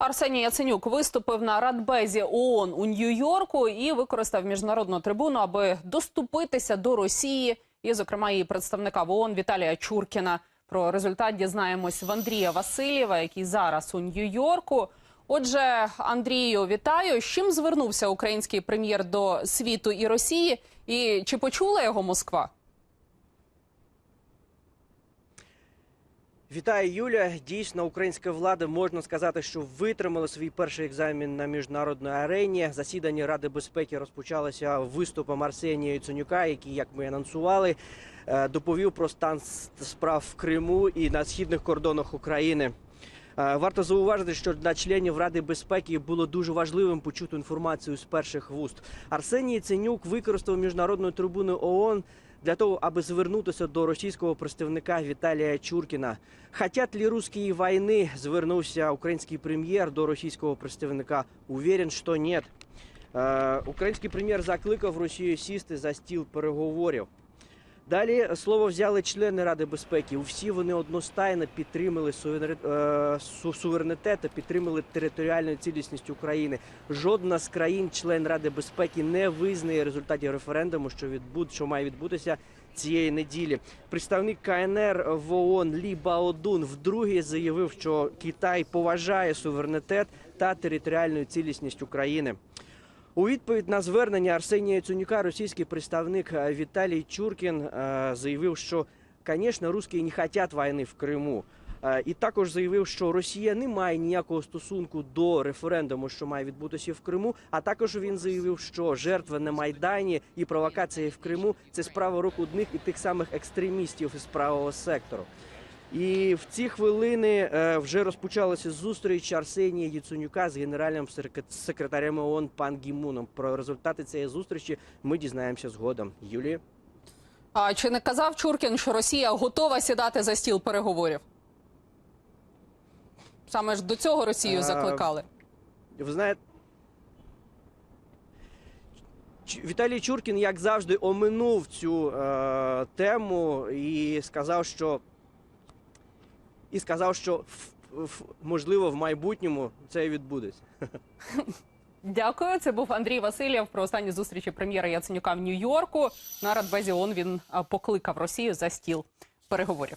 Арсеній Яценюк виступив на Радбезі ООН у Нью-Йорку і використав міжнародну трибуну, аби доступитися до Росії і, зокрема, її представника в ООН Віталія Чуркіна. Про результат дізнаємось в Андрія Васильєва, який зараз у Нью-Йорку. Отже, Андрію, вітаю. З чим звернувся український прем'єр до світу і Росії? І чи почула його Москва? Вітаю, Юля. Дійсно, українська влада можна сказати, що витримала свій перший екзамен на міжнародній арені. Засідання Ради безпеки розпочалося виступом Арсенія Яценюка, який, як ми анонсували, е, доповів про стан справ в Криму і на східних кордонах України. Е, Варто зауважити, що для членів Ради безпеки було дуже важливим почути інформацію з перших вуст. Арсеній Яценюк використав міжнародну трибуну ООН для того, аби звернутися до російського представника Віталія Чуркіна. Хотят ли русські війни? Звернувся український прем'єр до російського представника. Уверен, що ні. Е, Український прем'єр закликав Росію сісти за стіл переговорів. Далі слово взяли члени Ради безпеки. Усі вони одностайно підтримали е, суверенітет та підтримали територіальну цілісність України. Жодна з країн, член Ради безпеки, не визнає результатів референдуму, що відбуд, що має відбутися цієї неділі. Представник КНР в ООН Лі Баодун вдруге заявив, що Китай поважає суверенітет та територіальну цілісність України. У відповідь на звернення Арсенія Яценюка російський представник е, Віталій Чуркін е, заявив, що, звісно, русські не хочуть війни в Криму. Е, І також заявив, що Росія не має ніякого стосунку до референдуму, що має відбутися в Криму. А також він заявив, що жертви на майдані і провокації в Криму це справа рук одних і тих самих екстремістів із правого сектору. І в ці хвилини е, вже розпочалася зустріч Арсенія Яценюка з генеральним секретарем ООН пан Гімуном. Про результати цієї зустрічі ми дізнаємося згодом. Юлія? А чи не казав Чуркін, що Росія готова сідати за стіл переговорів? Саме ж до цього Росію Е, закликали. Ви знаєте, Віталій Чуркін, як завжди, оминув цю е, тему і сказав, що і сказав, що в- можливо в майбутньому це і відбудеться. Дякую. Це був Андрій Васильєв про останні зустрічі прем'єра Яценюка в Нью-Йорку. На Радбезі ООН він покликав Росію за стіл переговорів.